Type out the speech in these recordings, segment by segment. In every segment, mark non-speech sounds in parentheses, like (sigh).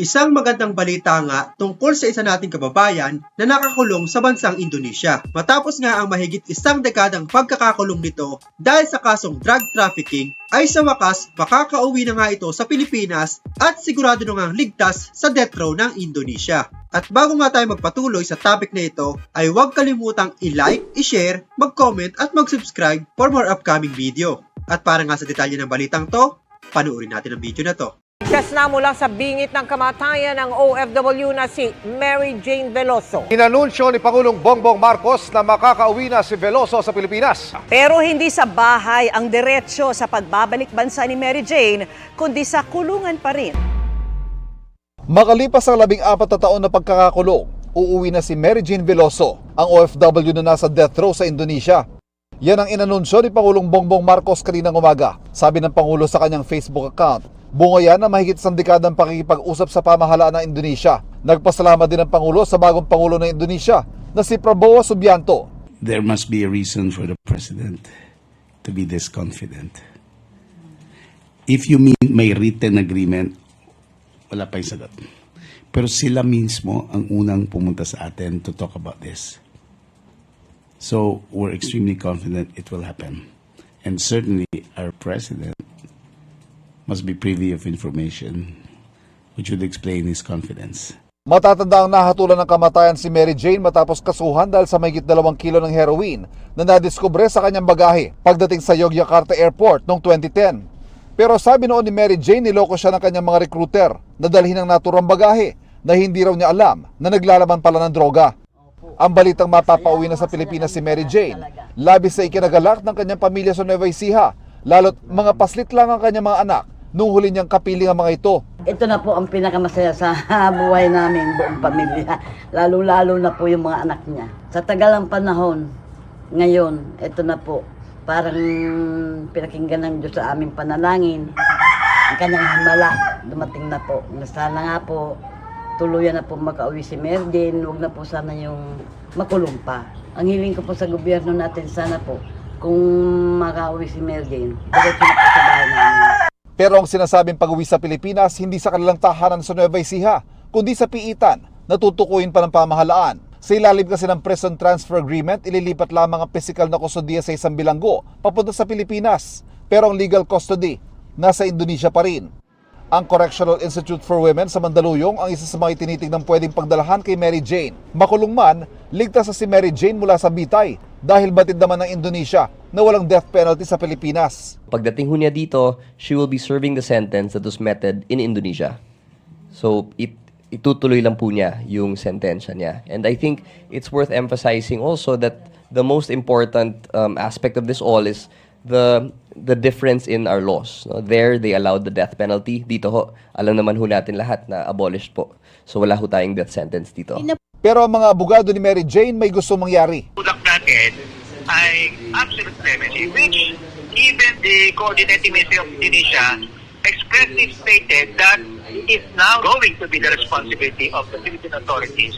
Isang magandang balita nga tungkol sa isa nating kababayan na nakakulong sa bansang Indonesia. Matapos nga ang mahigit isang dekadang pagkakakulong nito dahil sa kasong drug trafficking, ay sa wakas makakauwi na nga ito sa Pilipinas at sigurado na ngang ligtas sa death row ng Indonesia. At bago nga tayo magpatuloy sa topic na ito, ay huwag kalimutang i-like, i-share, mag-comment at mag-subscribe for more upcoming video. At para nga sa detalye ng balitang to, panuorin natin ang video na to. Test na mula sa bingit ng kamatayan ng OFW na si Mary Jane Veloso. Inanunsyo ni Pangulong Bongbong Marcos na makakauwi na si Veloso sa Pilipinas. Pero hindi sa bahay ang diretsyo sa pagbabalik bansa ni Mary Jane, kundi sa kulungan pa rin. Makalipas ang labing apat na taon na pagkakakulong, uuwi na si Mary Jane Veloso, ang OFW na nasa death row sa Indonesia. Yan ang inanunsyo ni Pangulong Bongbong Marcos kaninang umaga. Sabi ng Pangulo sa kanyang Facebook account, bunga yan na mahigit isang dekadang pakikipag-usap sa pamahalaan ng Indonesia. Nagpasalamat din ang Pangulo sa bagong Pangulo ng Indonesia na si Prabowo Subianto there must be a reason for the president to be this confident. If you mean may written agreement, wala pa yung sagot. Pero sila mismo ang unang pumunta sa atin to talk about this. So we're extremely confident it will happen. And certainly our president must be privy of information which would explain his confidence. Matatanda ang nahatulan ng kamatayan si Mary Jane matapos kasuhan dahil sa mahigit dalawang kilo ng heroin na nadiskubre sa kanyang bagahe pagdating sa Yogyakarta Airport noong 2010. Pero sabi noon ni Mary Jane, niloko siya ng kanyang mga recruiter na dalhin ang naturang bagahe na hindi raw niya alam na naglalaman pala ng droga. Ang balitang mapapauwi na sa Pilipinas si Mary Jane, labis sa ikinagalak ng kanyang pamilya sa Nueva Ecija, lalo't mga paslit lang ang kanyang mga anak nung huli niyang kapiling ang mga ito. Ito na po ang pinakamasaya sa (laughs) buhay namin, buong pamilya. Lalo-lalo na po yung mga anak niya. Sa tagal ng panahon, ngayon, ito na po, parang pinakinggan ng Diyos sa aming panalangin. Ang kanyang himala, dumating na po. Sana nga po, tuluyan na po makauwi si Merdin. Huwag na po sana yung makulong pa. Ang hiling ko po sa gobyerno natin, sana po, kung makauwi si Merdin, diretso na po sa. Pero ang sinasabing pag-uwi sa Pilipinas hindi sa kanilang tahanan sa Nueva Ecija, kundi sa piitan na tutukuyin pa ng pamahalaan. Sa ilalim kasi ng Prison Transfer Agreement, ililipat lamang ang physical na kustodiya sa isang bilanggo papunta sa Pilipinas. Pero ang legal custody, nasa Indonesia pa rin. Ang Correctional Institute for Women sa Mandaluyong ang isa sa mga itinitignan pwedeng pagdalahan kay Mary Jane. Makulong man, ligtas na si Mary Jane mula sa bitay dahil batid naman ng Indonesia na walang death penalty sa Pilipinas. Pagdating ho niya dito, she will be serving the sentence that was meted in Indonesia. So, it, itutuloy lang po niya yung sentensya niya. And I think it's worth emphasizing also that the most important um, aspect of this all is the the difference in our laws. No? There, they allowed the death penalty. Dito ho, alam naman ho natin lahat na abolished po. So, wala ho tayong death sentence dito. Pero ang mga abogado ni Mary Jane may gusto mangyari. Natin ay absolute clemency, which even the coordinating ministry of Indonesia expressly stated that is now going to be the responsibility of the Philippine authorities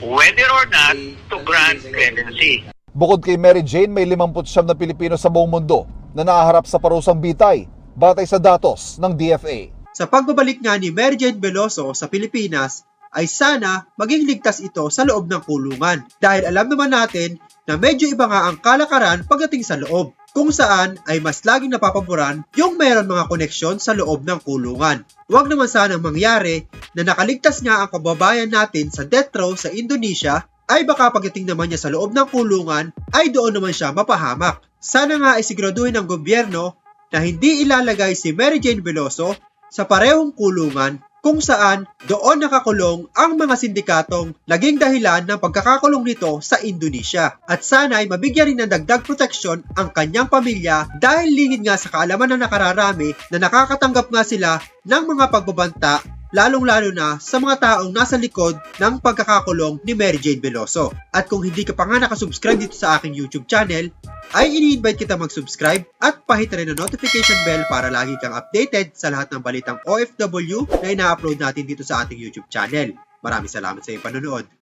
whether or not to grant clemency. Bukod kay Mary Jane, may 59 na Pilipino sa buong mundo na naaharap sa parusang bitay batay sa datos ng DFA. Sa pagbabalik nga ni Mary Jane Veloso sa Pilipinas, ay sana maging ligtas ito sa loob ng kulungan. Dahil alam naman natin na medyo iba nga ang kalakaran pagdating sa loob, kung saan ay mas laging napapaboran yung meron mga koneksyon sa loob ng kulungan. Huwag naman sanang mangyari na nakaligtas nga ang kababayan natin sa death row sa Indonesia ay baka pagdating naman niya sa loob ng kulungan ay doon naman siya mapahamak. Sana nga ay siguraduhin ng gobyerno na hindi ilalagay si Mary Jane Veloso sa parehong kulungan kung saan doon nakakulong ang mga sindikatong naging dahilan ng pagkakakulong nito sa Indonesia. At sana ay mabigyan rin ng dagdag proteksyon ang kanyang pamilya dahil lingid nga sa kaalaman na nakararami na nakakatanggap nga sila ng mga pagbabanta lalong-lalo na sa mga taong nasa likod ng pagkakakulong ni Mary Jane Veloso. At kung hindi ka pa nga nakasubscribe dito sa aking YouTube channel, ay ini-invite kita mag-subscribe at pahit rin ang notification bell para lagi kang updated sa lahat ng balitang OFW na ina-upload natin dito sa ating YouTube channel. Maraming salamat sa iyong panonood.